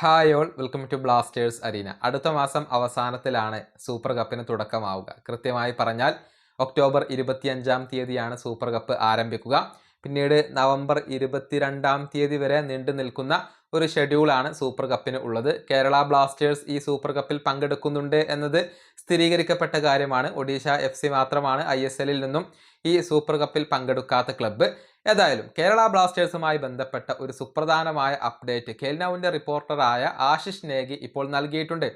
Hi all welcome to Blasters arena. അടുത്ത മാസം അവസാനത്തിലാണ് super കപ്പിന് തുടക്കമാവുക. കൃത്യമായി പറഞ്ഞാൽ ഒക്ടോബർ ഇരുപത്തിയഞ്ചാം തീയതിയാണ് സൂപ്പർ കപ്പ് ആരംഭിക്കുക. പിന്നീട് നവംബർ ഇരുപത്തിരണ്ടാം തീയതി വരെ നീണ്ടു നിൽക്കുന്ന ഒരു ഷെഡ്യൂളാണ് സൂപ്പർ കപ്പിന് ഉള്ളത്. കേരള ബ്ലാസ്റ്റേഴ്സ് ഈ സൂപ്പർ കപ്പിൽ പങ്കെടുക്കുന്നുണ്ട് എന്നത് സ്ഥിരീകരിക്കപ്പെട്ട കാര്യമാണ്. ഒഡീഷ എഫ് സി മാത്രമാണ് ഐ എസ് എല്ലിൽ നിന്നും ഈ സൂപ്പർ കപ്പിൽ പങ്കെടുക്കാത്ത ക്ലബ്ബ്. ഏതായാലും കേരള ബ്ലാസ്റ്റേഴ്സുമായി ബന്ധപ്പെട്ട ഒരു സുപ്രധാനമായ അപ്ഡേറ്റ് കേൽനൌവിന്റെ റിപ്പോർട്ടറായ ആശിഷ് നേഗി ഇപ്പോൾ നൽകിയിട്ടുണ്ട്.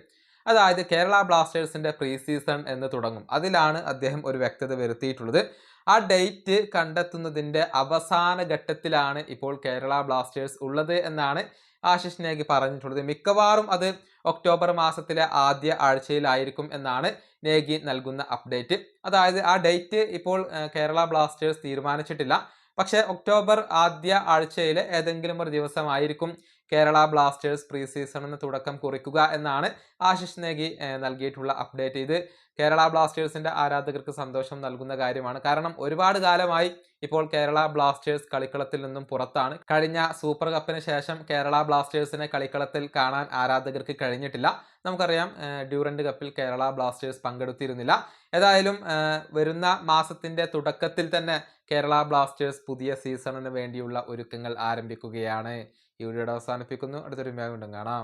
അതായത് കേരള ബ്ലാസ്റ്റേഴ്സിന്റെ പ്രീ സീസൺ എന്ന് തുടങ്ങും. അതിലാണ് അദ്ദേഹം ഒരു വ്യക്തത വരുത്തിയിട്ടുള്ളത്. ആ ഡേറ്റ് കണ്ടെത്തുന്നതിന്റെ അവസാന ഘട്ടത്തിലാണ് ഇപ്പോൾ കേരള ബ്ലാസ്റ്റേഴ്സ് ഉള്ളത് എന്നാണ് ആശിഷ് നേഗി പറഞ്ഞിട്ടുള്ളത്. മിക്കവാറും അത് ഒക്ടോബർ മാസത്തിലെ ആദ്യ ആഴ്ചയിലായിരിക്കും എന്നാണ് നേഗി നൽകുന്ന അപ്ഡേറ്റ് അതായത് ആ ഡേറ്റ് ഇപ്പോൾ കേരള ബ്ലാസ്റ്റേഴ്സ് തീരുമാനിച്ചിട്ടില്ല. പക്ഷേ ഒക്ടോബർ ആദ്യ ആഴ്ചയിലെ ഏതെങ്കിലും ഒരു ദിവസമായിരിക്കും കേരള ബ്ലാസ്റ്റേഴ്സ് പ്രീ സീസണിന് തുടക്കം കുറിക്കുക എന്നാണ് ആശിഷ് നേഗി നൽകിയിട്ടുള്ള അപ്ഡേറ്റ്. ഇത് കേരള ബ്ലാസ്റ്റേഴ്സിന്റെ ആരാധകർക്ക് സന്തോഷം നൽകുന്ന കാര്യമാണ്. കാരണം ഒരുപാട് കാലമായി ഇപ്പോൾ കേരള ബ്ലാസ്റ്റേഴ്സ് കളിക്കളത്തിൽ നിന്നും പുറത്താണ്. കഴിഞ്ഞ സൂപ്പർ കപ്പിന് ശേഷം കേരള ബ്ലാസ്റ്റേഴ്സിനെ കളിക്കളത്തിൽ കാണാൻ ആരാധകർക്ക് കഴിഞ്ഞിട്ടില്ല. നമുക്കറിയാം ഡ്യൂറന്റ് കപ്പിൽ കേരള ബ്ലാസ്റ്റേഴ്സ് പങ്കെടുത്തിരുന്നില്ല. ഏതായാലും വരുന്ന മാസത്തിന്റെ തുടക്കത്തിൽ തന്നെ കേരള ബ്ലാസ്റ്റേഴ്സ് പുതിയ സീസണിന് വേണ്ടിയുള്ള ഒരുക്കങ്ങൾ ആരംഭിക്കുകയാണ്. ഈ വീഡിയോ അവസാനിപ്പിക്കുന്നു. അടുത്തൊരു വീണ്ടും കാണാം.